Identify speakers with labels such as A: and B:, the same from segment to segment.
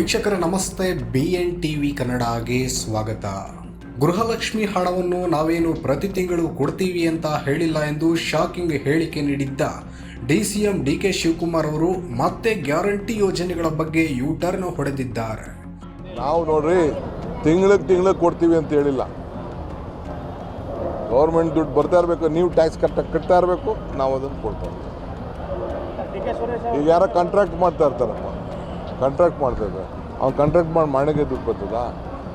A: ವೀಕ್ಷಕರ ನಮಸ್ತೆ B N T V ಕನ್ನಡಗೆ ಸ್ವಾಗತ. ಗೃಹಲಕ್ಷ್ಮಿ ಹಣವನ್ನು ನಾವೇನು ಪ್ರತಿ ತಿಂಗಳು ಕೊಡ್ತೀವಿ ಅಂತ ಹೇಳಿಲ್ಲ ಎಂದು ಶಾಕಿಂಗ್ ಹೇಳಿಕೆ ನೀಡಿದ್ದ D C M D K Shivakumar ಅವರು ಮತ್ತೆ ಗ್ಯಾರಂಟಿ ಯೋಜನೆಗಳ ಬಗ್ಗೆ ಯೂ ಟರ್ನ್ ಹೊಡೆದಿದ್ದಾರೆ.
B: ನಾವು ನೋಡ್ರಿ, ತಿಂಗಳಿಗೆ ತಿಂಗಳಿಗೆ ಕೊಡ್ತೀವಿ ಅಂತ ಹೇಳಿಲ್ಲ. ಗೌರ್ಮೆಂಟ್ ದುಡ್ಡು ಬರ್ತಾ ಇರಬೇಕು, ನೀವು ಟ್ಯಾಕ್ಸ್ ಕಟ್ಟ, ಕಟ್ತಾ ಇರಬೇಕು, ನಾವು ಅದನ್ನು ಕೊಡ್ತಾ. ಈಗ ಯಾರೋ ಕಾಂಟ್ರಾಕ್ಟ್ ಮಾಡ್ತಾ ಇರ್ತಾರಪ್ಪ ಕಾಂಟ್ರಾಕ್ಟ್ ಮಾಡ್ತಾಯಿದ್ದೆ ಅವ್ನು ಕಾಂಟ್ರಾಕ್ಟ್ ಮಾಡಿ, ಮಾಡಿಗೆ ದುಡ್ಡು ಬರ್ತದ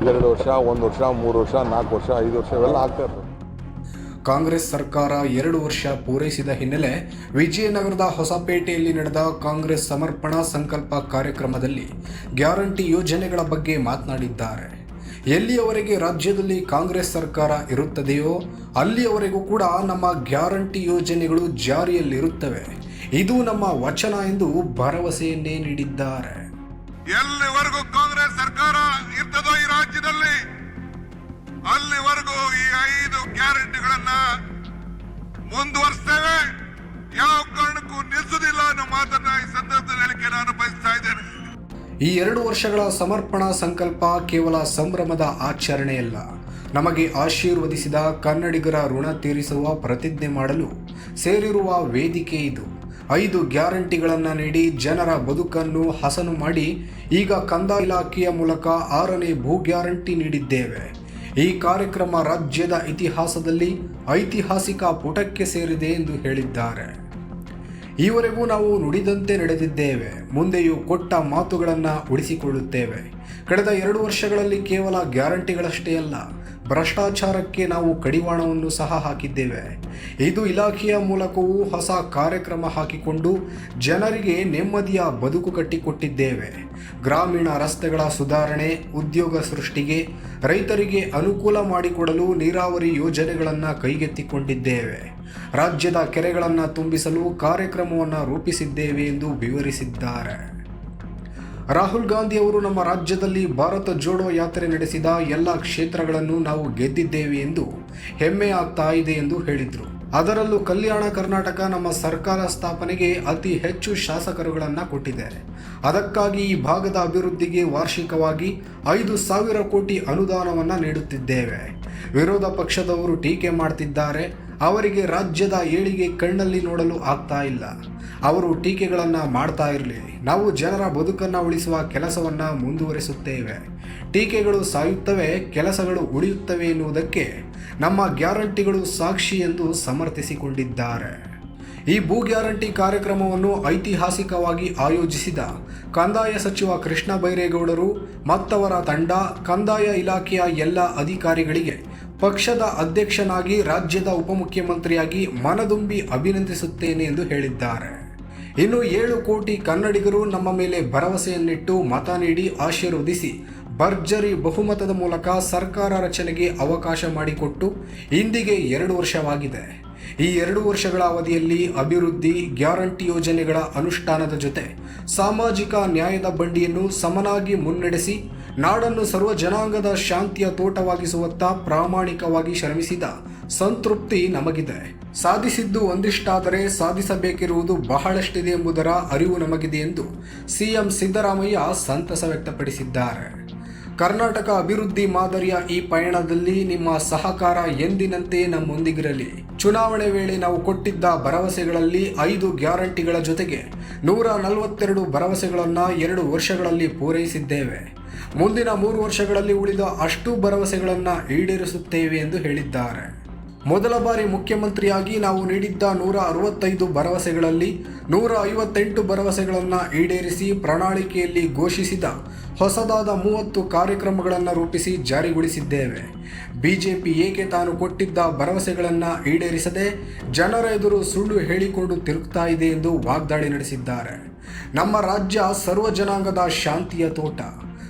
B: ಎರಡು ವರ್ಷ, ಒಂದು ವರ್ಷ, ಮೂರು ವರ್ಷ, ನಾಲ್ಕು ವರ್ಷ, ಐದು ವರ್ಷ ಇವೆಲ್ಲ ಆಗ್ತಾ ಇರ್ತದೆ.
A: ಕಾಂಗ್ರೆಸ್ ಸರ್ಕಾರ ಎರಡು ವರ್ಷ ಪೂರೈಸಿದ ಹಿನ್ನೆಲೆ ವಿಜಯನಗರದ ಹೊಸಪೇಟೆಯಲ್ಲಿ ನಡೆದ ಕಾಂಗ್ರೆಸ್ ಸಮರ್ಪಣಾ ಸಂಕಲ್ಪ ಕಾರ್ಯಕ್ರಮದಲ್ಲಿ ಗ್ಯಾರಂಟಿ ಯೋಜನೆಗಳ ಬಗ್ಗೆ ಮಾತನಾಡಿದ್ದಾರೆ. ಎಲ್ಲಿಯವರೆಗೆ ರಾಜ್ಯದಲ್ಲಿ ಕಾಂಗ್ರೆಸ್ ಸರ್ಕಾರ ಇರುತ್ತದೆಯೋ ಅಲ್ಲಿಯವರೆಗೂ ಕೂಡ ನಮ್ಮ ಗ್ಯಾರಂಟಿ ಯೋಜನೆಗಳು ಜಾರಿಯಲ್ಲಿರುತ್ತವೆ. ಇದು ನಮ್ಮ ವಚನ ಎಂದು ಭರವಸೆಯನ್ನೇ ನೀಡಿದ್ದಾರೆ.
C: ಎಲ್ಲಿವರೆಗೂ ಕಾಂಗ್ರೆಸ್ ಸರ್ಕಾರ ಇರ್ತದೋ ಈ ರಾಜ್ಯದಲ್ಲಿ, ಅಲ್ಲಿವರೆಗೂ ಈ ಐದು ಗ್ಯಾರಂಟಿಗಳನ್ನ ಮುಂದುವರಿಸ್ತೇವೆ. ಯಾವ ಕಾರಣಕ್ಕೂ ನಿಲ್ಲಿಸುವುದಿಲ್ಲ ಅನ್ನೋ ಮಾತನ್ನ ಈ ಸಂದರ್ಭದಲ್ಲಿ ನಾನು ಬಯಸ್ತಾ ಇದ್ದೇನೆ.
A: ಈ ಎರಡು ವರ್ಷಗಳ ಸಮರ್ಪಣಾ ಸಂಕಲ್ಪ ಕೇವಲ ಸಂಭ್ರಮದ ಆಚರಣೆಯಲ್ಲ. ನಮಗೆ ಆಶೀರ್ವದಿಸಿದ ಕನ್ನಡಿಗರ ಋಣ ತೀರಿಸುವ ಪ್ರತಿಜ್ಞೆ ಮಾಡಲು ಸೇರಿರುವ ವೇದಿಕೆ ಇದು. ಐದು ಗ್ಯಾರಂಟಿಗಳನ್ನು ನೀಡಿ ಜನರ ಬದುಕನ್ನು ಹಸನು ಮಾಡಿ ಈಗ ಕಂದಾಯ ಇಲಾಖೆಯ ಮೂಲಕ ಆರನೇ ಭೂ ಗ್ಯಾರಂಟಿ ನೀಡಿದ್ದೇವೆ. ಈ ಕಾರ್ಯಕ್ರಮ ರಾಜ್ಯದ ಇತಿಹಾಸದಲ್ಲಿ ಐತಿಹಾಸಿಕ ಪುಟಕ್ಕೆ ಸೇರಿದೆ ಎಂದು ಹೇಳಿದ್ದಾರೆ. ಈವರೆಗೂ ನಾವು ನುಡಿದಂತೆ ನಡೆದಿದ್ದೇವೆ. ಮುಂದೆಯೂ ಕೊಟ್ಟ ಮಾತುಗಳನ್ನು ಉಳಿಸಿಕೊಳ್ಳುತ್ತೇವೆ. ಕಳೆದ ಎರಡು ವರ್ಷಗಳಲ್ಲಿ ಕೇವಲ ಗ್ಯಾರಂಟಿಗಳಷ್ಟೇ ಅಲ್ಲ ಭ್ರಷ್ಟಾಚಾರಕ್ಕೆ ನಾವು ಕಡಿವಾಣವನ್ನು ಸಹ ಹಾಕಿದ್ದೇವೆ. ಇದು ಇಲಾಖೆಯ ಮೂಲಕವೂ ಹೊಸ ಕಾರ್ಯಕ್ರಮ ಹಾಕಿಕೊಂಡು ಜನರಿಗೆ ನೆಮ್ಮದಿಯ ಬದುಕು ಕಟ್ಟಿಕೊಟ್ಟಿದ್ದೇವೆ. ಗ್ರಾಮೀಣ ರಸ್ತೆಗಳ ಸುಧಾರಣೆ, ಉದ್ಯೋಗ ಸೃಷ್ಟಿಗೆ ರೈತರಿಗೆ ಅನುಕೂಲ ಮಾಡಿಕೊಡಲು ನೀರಾವರಿ ಯೋಜನೆಗಳನ್ನು ಕೈಗೆತ್ತಿಕೊಂಡಿದ್ದೇವೆ. ರಾಜ್ಯದ ಕೆರೆಗಳನ್ನು ತುಂಬಿಸಲು ಕಾರ್ಯಕ್ರಮವನ್ನು ರೂಪಿಸಿದ್ದೇವೆ ಎಂದು ವಿವರಿಸಿದ್ದಾರೆ. ರಾಹುಲ್ ಗಾಂಧಿ ಅವರು ನಮ್ಮ ರಾಜ್ಯದಲ್ಲಿ ಭಾರತ ಜೋಡೋ ಯಾತ್ರೆ ನಡೆಸಿದ ಎಲ್ಲ ಕ್ಷೇತ್ರಗಳನ್ನು ನಾವು ಗೆದ್ದಿದ್ದೇವೆ ಎಂದು ಹೆಮ್ಮೆ ಆಗ್ತಾ ಇದೆ ಎಂದು ಹೇಳಿದರು. ಅದರಲ್ಲೂ ಕಲ್ಯಾಣ ಕರ್ನಾಟಕ ನಮ್ಮ ಸರ್ಕಾರ ಸ್ಥಾಪನೆಗೆ ಅತಿ ಹೆಚ್ಚು ಶಾಸಕರುಗಳನ್ನು ಕೊಟ್ಟಿದೆ ಅದಕ್ಕಾಗಿ ಈ ಭಾಗದ ಅಭಿವೃದ್ಧಿಗೆ ವಾರ್ಷಿಕವಾಗಿ ಐದು ಸಾವಿರ ಕೋಟಿ ಅನುದಾನವನ್ನು ನೀಡುತ್ತಿದ್ದೇವೆ. ವಿರೋಧ ಪಕ್ಷದವರು ಟೀಕೆ ಮಾಡ್ತಿದ್ದಾರೆ. ಅವರಿಗೆ ರಾಜ್ಯದ ಏಳಿಗೆ ಕಣ್ಣಲ್ಲಿ ನೋಡಲು ಆಗ್ತಾ ಇಲ್ಲ. ಅವರು ಟೀಕೆಗಳನ್ನು ಮಾಡ್ತಾ ಇರಲಿ. ನಾವು ಜನರ ಬದುಕನ್ನು ಉಳಿಸುವ ಕೆಲಸವನ್ನು ಮುಂದುವರಿಸುತ್ತೇವೆ. ಟೀಕೆಗಳು ಸಾಯುತ್ತವೆ, ಕೆಲಸಗಳು ಉಳಿಯುತ್ತವೆ ಎನ್ನುವುದಕ್ಕೆ ನಮ್ಮ ಗ್ಯಾರಂಟಿಗಳು ಸಾಕ್ಷಿ ಎಂದು ಸಮರ್ಥಿಸಿಕೊಂಡಿದ್ದಾರೆ. ಈ ಭೂ ಗ್ಯಾರಂಟಿ ಕಾರ್ಯಕ್ರಮವನ್ನು ಐತಿಹಾಸಿಕವಾಗಿ ಆಯೋಜಿಸಿದ ಕಂದಾಯ ಸಚಿವ ಕೃಷ್ಣ ಬೈರೇಗೌಡರು, ಮತ್ತವರ ತಂಡ, ಕಂದಾಯ ಇಲಾಖೆಯ ಎಲ್ಲ ಅಧಿಕಾರಿಗಳಿಗೆ ಪಕ್ಷದ ಅಧ್ಯಕ್ಷನಾಗಿ ರಾಜ್ಯದ ಉಪಮುಖ್ಯಮಂತ್ರಿಯಾಗಿ ಮನದುಂಬಿ ಅಭಿನಂದಿಸುತ್ತೇನೆ ಎಂದು ಹೇಳಿದ್ದಾರೆ. ಇನ್ನು ಏಳು ಕೋಟಿ ಕನ್ನಡಿಗರು ನಮ್ಮ ಮೇಲೆ ಭರವಸೆಯನ್ನಿಟ್ಟು ಮತ ನೀಡಿ ಆಶೀರ್ವದಿಸಿ ಭರ್ಜರಿ ಬಹುಮತದ ಮೂಲಕ ಸರ್ಕಾರ ರಚನೆಗೆ ಅವಕಾಶ ಮಾಡಿಕೊಟ್ಟು ಇಂದಿಗೆ ಎರಡು ವರ್ಷವಾಗಿದೆ. ಈ ಎರಡು ವರ್ಷಗಳ ಅವಧಿಯಲ್ಲಿ ಅಭಿವೃದ್ಧಿ, ಗ್ಯಾರಂಟಿ ಯೋಜನೆಗಳ ಅನುಷ್ಠಾನದ ಜೊತೆ ಸಾಮಾಜಿಕ ನ್ಯಾಯದ ಬಂಡಿಯನ್ನು ಸಮನಾಗಿ ಮುನ್ನಡೆಸಿ ನಾಡನ್ನು ಸರ್ವ ಜನಾಂಗದ ಶಾಂತಿಯ ತೋಟವಾಗಿಸುವತ್ತ ಪ್ರಾಮಾಣಿಕವಾಗಿ ಶ್ರಮಿಸಿದ ಸಂತೃಪ್ತಿ ನಮಗಿದೆ. ಸಾಧಿಸಿದ್ದು ಒಂದಿಷ್ಟಾದರೆ ಸಾಧಿಸಬೇಕಿರುವುದು ಬಹಳಷ್ಟಿದೆ ಎಂಬುದರ ಅರಿವು ನಮಗಿದೆ ಎಂದು ಸಿಎಂ ಸಿದ್ದರಾಮಯ್ಯ ಸಂತಸ ವ್ಯಕ್ತಪಡಿಸಿದ್ದಾರೆ. ಕರ್ನಾಟಕ ಅಭಿವೃದ್ಧಿ ಮಾದರಿಯ ಈ ಪಯಣದಲ್ಲಿ ನಿಮ್ಮ ಸಹಕಾರ ಎಂದಿನಂತೆ ನಮ್ಮೊಂದಿಗಿರಲಿ. ಚುನಾವಣೆ ವೇಳೆ ನಾವು ಕೊಟ್ಟಿದ್ದ ಭರವಸೆಗಳಲ್ಲಿ ಐದು ಗ್ಯಾರಂಟಿಗಳ ಜೊತೆಗೆ ನೂರ ನಲವತ್ತೆರಡು ಭರವಸೆಗಳನ್ನು ಎರಡು ವರ್ಷಗಳಲ್ಲಿ ಪೂರೈಸಿದ್ದೇವೆ. ಮುಂದಿನ ಮೂರು ವರ್ಷಗಳಲ್ಲಿ ಉಳಿದ ಅಷ್ಟು ಭರವಸೆಗಳನ್ನು ಈಡೇರಿಸುತ್ತೇವೆ ಎಂದು ಹೇಳಿದ್ದಾರೆ. ಮೊದಲ ಬಾರಿ ಮುಖ್ಯಮಂತ್ರಿಯಾಗಿ ನಾವು ನೀಡಿದ್ದ ನೂರ ಅರವತ್ತೈದು ಭರವಸೆಗಳಲ್ಲಿ ನೂರ ಐವತ್ತೆಂಟು ಭರವಸೆಗಳನ್ನು ಈಡೇರಿಸಿ ಪ್ರಣಾಳಿಕೆಯಲ್ಲಿ ಘೋಷಿಸಿದ ಹೊಸದಾದ ಮೂವತ್ತು ಕಾರ್ಯಕ್ರಮಗಳನ್ನು ರೂಪಿಸಿ ಜಾರಿಗೊಳಿಸಿದ್ದೇವೆ. ಬಿಜೆಪಿ ಏಕೆ ತಾನು ಕೊಟ್ಟಿದ್ದ ಭರವಸೆಗಳನ್ನು ಈಡೇರಿಸದೆ ಜನರ ಎದುರು ಸುಳ್ಳು ಹೇಳಿಕೊಂಡು ತಿರುಗ್ತಾ ಇದೆ ಎಂದು ವಾಗ್ದಾಳಿ ನಡೆಸಿದ್ದಾರೆ. ನಮ್ಮ ರಾಜ್ಯ ಸರ್ವ ಜನಾಂಗದ ಶಾಂತಿಯ ತೋಟ.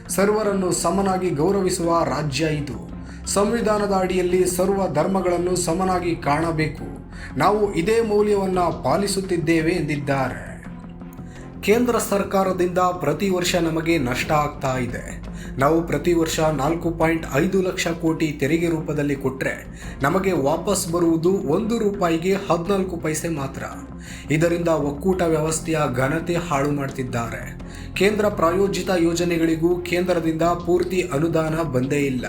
A: ಸರ್ವರನ್ನು ಸಮನಾಗಿ ಗೌರವಿಸುವ ರಾಜ್ಯ ಇದು. ಸಂವಿಧಾನದ ಅಡಿಯಲ್ಲಿ ಸರ್ವ ಧರ್ಮಗಳನ್ನು ಸಮನಾಗಿ ಕಾಣಬೇಕು. ನಾವು ಇದೇ ಮೌಲ್ಯವನ್ನು ಪಾಲಿಸುತ್ತಿದ್ದೇವೆ ಎಂದಿದ್ದಾರೆ. ಕೇಂದ್ರ ಸರ್ಕಾರದಿಂದ ಪ್ರತಿ ವರ್ಷ ನಮಗೆ ನಷ್ಟ ಆಗ್ತಾ ಇದೆ. ನಾವು ಪ್ರತಿ ವರ್ಷ ನಾಲ್ಕು ಪಾಯಿಂಟ್ ಐದು ಲಕ್ಷ ಕೋಟಿ ತೆರಿಗೆ ರೂಪದಲ್ಲಿ ಕೊಟ್ಟರೆ ನಮಗೆ ವಾಪಸ್ ಬರುವುದು ಒಂದು ರೂಪಾಯಿಗೆ ಹದಿನಾಲ್ಕು ಪೈಸೆ ಮಾತ್ರ. ಇದರಿಂದ ಒಕ್ಕೂಟ ವ್ಯವಸ್ಥೆಯ ಘನತೆ ಹಾಳು ಮಾಡ್ತಿದ್ದಾರೆ. ಕೇಂದ್ರ ಪ್ರಾಯೋಜಿತ ಯೋಜನೆಗಳಿಗೂ ಕೇಂದ್ರದಿಂದ ಪೂರ್ತಿ ಅನುದಾನ ಬಂದೇ ಇಲ್ಲ.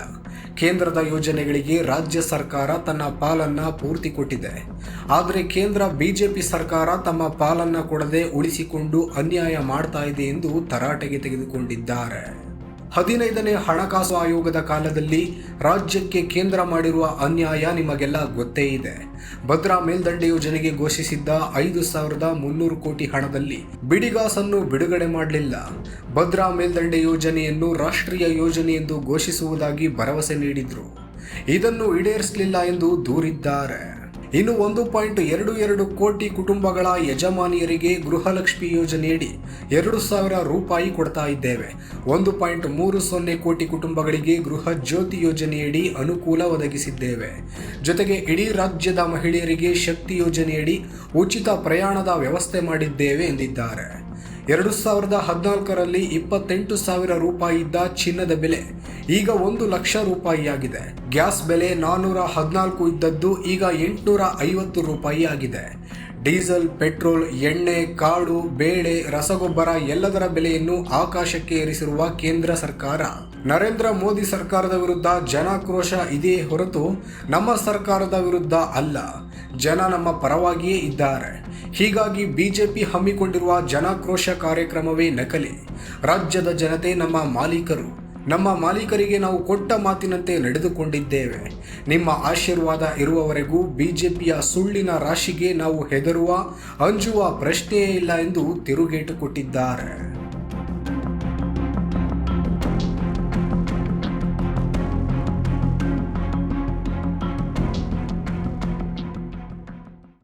A: ಕೇಂದ್ರದ ಯೋಜನೆಗಳಿಗೆ ರಾಜ್ಯ ಸರ್ಕಾರ ತನ್ನ ಪಾಲನ್ನ ಪೂರ್ತಿ ಕೊಟ್ಟಿದೆ. ಆದರೆ ಕೇಂದ್ರ ಬಿಜೆಪಿ ಸರ್ಕಾರ ತಮ್ಮ ಪಾಲನ್ನ ಕೊಡದೆ ಉಳಿಸಿಕೊಂಡು ಅನ್ಯಾಯ ಮಾಡ್ತಾ ಇದೆ ಎಂದು ತರಾಟೆಗೆ ತೆಗೆದುಕೊಂಡಿದ್ದಾರೆ. ಹದಿನೈದನೇ ಹಣಕಾಸು ಆಯೋಗದ ಕಾಲದಲ್ಲಿ ರಾಜ್ಯಕ್ಕೆ ಕೇಂದ್ರ ಮಾಡಿರುವ ಅನ್ಯಾಯ ನಿಮಗೆಲ್ಲ ಗೊತ್ತೇ ಇದೆ. ಭದ್ರಾ ಮೇಲ್ದಂಡೆ ಯೋಜನೆಗೆ ಘೋಷಿಸಿದ್ದ ಐದು ಸಾವಿರದ ಮುನ್ನೂರು ಕೋಟಿ ಹಣದಲ್ಲಿ ಬಿಡಿಗಾಸನ್ನು ಬಿಡುಗಡೆ ಮಾಡಲಿಲ್ಲ. ಭದ್ರಾ ಮೇಲ್ದಂಡೆ ಯೋಜನೆಯನ್ನು ರಾಷ್ಟ್ರೀಯ ಯೋಜನೆ ಎಂದು ಘೋಷಿಸುವುದಾಗಿ ಭರವಸೆ ನೀಡಿದ್ರು. ಇದನ್ನು ಈಡೇರಿಸಲಿಲ್ಲ ಎಂದು ದೂರಿದ್ದಾರೆ. ಇನ್ನು ಒಂದು ಪಾಯಿಂಟ್ ಎರಡು ಎರಡು ಕೋಟಿ ಕುಟುಂಬಗಳ ಯಜಮಾನಿಯರಿಗೆ ಗೃಹಲಕ್ಷ್ಮಿ ಯೋಜನೆಯಡಿ ಎರಡು ಸಾವಿರ ರೂಪಾಯಿ ಕೊಡ್ತಾ ಇದ್ದೇವೆ. ಒಂದು ಪಾಯಿಂಟ್ ಮೂರು ಸೊನ್ನೆ ಕೋಟಿ ಕುಟುಂಬಗಳಿಗೆ ಗೃಹ ಜ್ಯೋತಿ ಯೋಜನೆಯಡಿ ಅನುಕೂಲ ಒದಗಿಸಿದ್ದೇವೆ. ಜೊತೆಗೆ ಇಡೀ ರಾಜ್ಯದ ಮಹಿಳೆಯರಿಗೆ ಶಕ್ತಿ ಯೋಜನೆಯಡಿ ಉಚಿತ ಪ್ರಯಾಣದ ವ್ಯವಸ್ಥೆ ಮಾಡಿದ್ದೇವೆ ಎಂದಿದ್ದಾರೆ. ಎರಡು ಸಾವಿರದ ಹದಿನಾಲ್ಕರಲ್ಲಿ ಇಪ್ಪತ್ತೆಂಟು ಸಾವಿರ ರೂಪಾಯಿ ಇದ್ದ ಚಿನ್ನದ ಬೆಲೆ ಈಗ ಒಂದು ಲಕ್ಷ ರೂಪಾಯಿಯಾಗಿದೆ. ಗ್ಯಾಸ್ ಬೆಲೆ ನಾನ್ನೂರ ಹದಿನಾಲ್ಕು ಇದ್ದದ್ದು ಈಗ ಎಂಟುನೂರ ಐವತ್ತು ರೂಪಾಯಿ ಆಗಿದೆ ಡೀಸೆಲ್, ಪೆಟ್ರೋಲ್, ಎಣ್ಣೆ ಕಾಳು ಬೇಳೆ, ರಸಗೊಬ್ಬರ ಎಲ್ಲದರ ಬೆಲೆಯನ್ನು ಆಕಾಶಕ್ಕೆ ಏರಿಸಿರುವ ಕೇಂದ್ರ ಸರ್ಕಾರ. ನರೇಂದ್ರ ಮೋದಿ ಸರ್ಕಾರದ ವಿರುದ್ಧ ಜನಾಕ್ರೋಶ ಇದೆಯೇ ಹೊರತು ನಮ್ಮ ಸರ್ಕಾರದ ವಿರುದ್ಧ ಅಲ್ಲ. ಜನ ನಮ್ಮ ಪರವಾಗಿಯೇ ಇದ್ದಾರೆ. ಹೀಗಾಗಿ ಬಿಜೆಪಿ ಹಮ್ಮಿಕೊಂಡಿರುವ ಜನಾಕ್ರೋಶ ಕಾರ್ಯಕ್ರಮವೇ ನಕಲಿ. ರಾಜ್ಯದ ಜನತೆ ನಮ್ಮ ಮಾಲೀಕರು. ನಮ್ಮ ಮಾಲೀಕರಿಗೆ ನಾವು ಕೊಟ್ಟ ಮಾತಿನಂತೆ ನಡೆದುಕೊಂಡಿದ್ದೇವೆ. ನಿಮ್ಮ ಆಶೀರ್ವಾದ ಇರುವವರೆಗೂ ಬಿಜೆಪಿಯ ಸುಳ್ಳಿನ ರಾಶಿಗೆ ನಾವು ಹೆದರುವ, ಅಂಜುವ ಪ್ರಶ್ನೆಯೇ ಇಲ್ಲ ಎಂದು ತಿರುಗೇಟು ಕೊಟ್ಟಿದ್ದಾರೆ